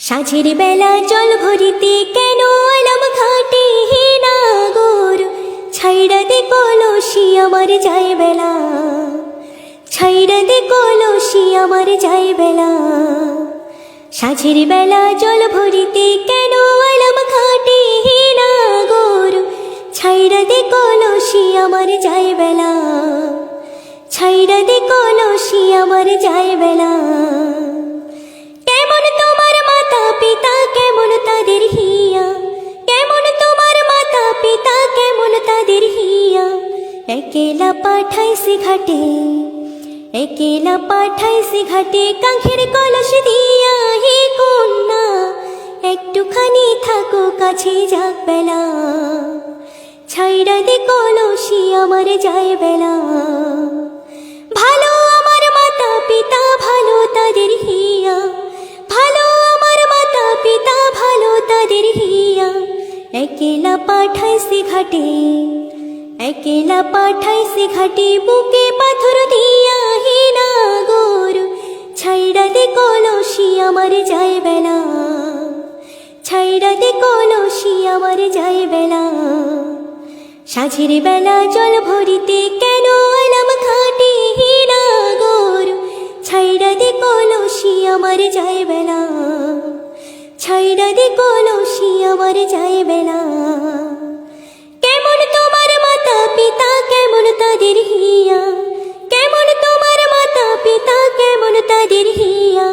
সাঝের বেলা জল ভরিতে কেন আলাম ঘাটে? হে নাগর, ছাইড়া দে কলসি, আমার যায় বেলা। ছাইড়া দে কলসি, আমার যায় বেলা। সাঝের বেলা জল ভরিতে কেন আলাম ঘাটে? হে নাগর, ছাইড়া দে কলসি, আমার যায় বেলা। ছাইড়া দে কলসি, আমার যায় বেলা। একেলা পাঠাইছি ঘাটে, একেলা পাঠাইছি ঘাটে কাঙ্খের কলস দিয়া হে কন্যা, একটুখানি থাকো কাছে যাক বেলা। ছাইড়া দে কলসি, আমার যায় বেলা। ভালো আমার মাতা পিতা, ভালো তাদের হিয়া। ভালো আমার মাতা পিতা, ভালো তাদের হিয়া। একেলা পাঠাইছি ঘাটে। একেলা পাঠাইছি ঘাটে বুকে পাথর দিয়া হে নাগর। ছাইড়া দে কলসি, আমার যায় বেলা। ছাইড়া দে কলসি, আমার যায় বেলা। সাঝের বেলা জল ভরিতে কেন আলাম খাটে হিনাগর ছাইড়া দে কলসি, আমার যায় বেলা। ছাইড়া দে কলসি, আমার যায় বেলা। তাদের হিয়া।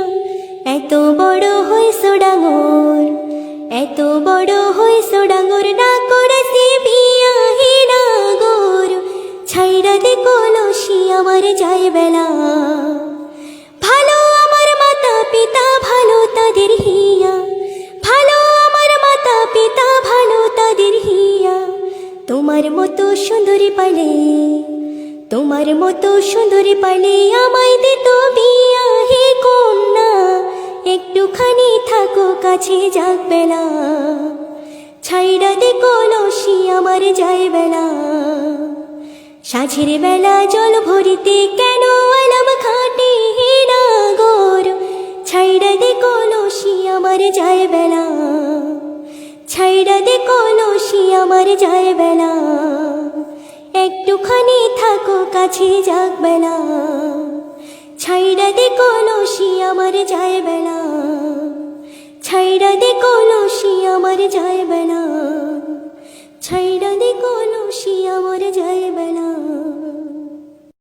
এত বড় হয়েছ ডাঙর এত বড় হয়েছ ডাঙর না করেছি নাগর। ছাইরা দে কলসি, আমার যায় বেলা। ভালো আমার মাতা পিতা, ভালো তাদের হিয়া। ভালো আমার মাতা পিতা, ভালো তাদের হিয়া। তোমার মতো সুন্দরী পালে তোমার মতো সুন্দরী পালে আমায় দিত কন্যা একটুখানি থাকো, কাছে যাক বেলা ছাইড়া দে কলসি আমার যায় বেলা। সাঝের বেলা জল ভরিতে কেন আলাম খাটে হে নাগর? ছাইড়া দে কলসি আমার যায় বেলা। ছাইড়া দে কলসি আমার যায় বেলা। একটুখানি থাকো, কাছে যাক বেলা। ছাইড়া দে কলসি আমার যায় বেলা। ছাইড়া দে কলসি আমার যায় বেলা ছাইড়া দে কলসি আমার যায়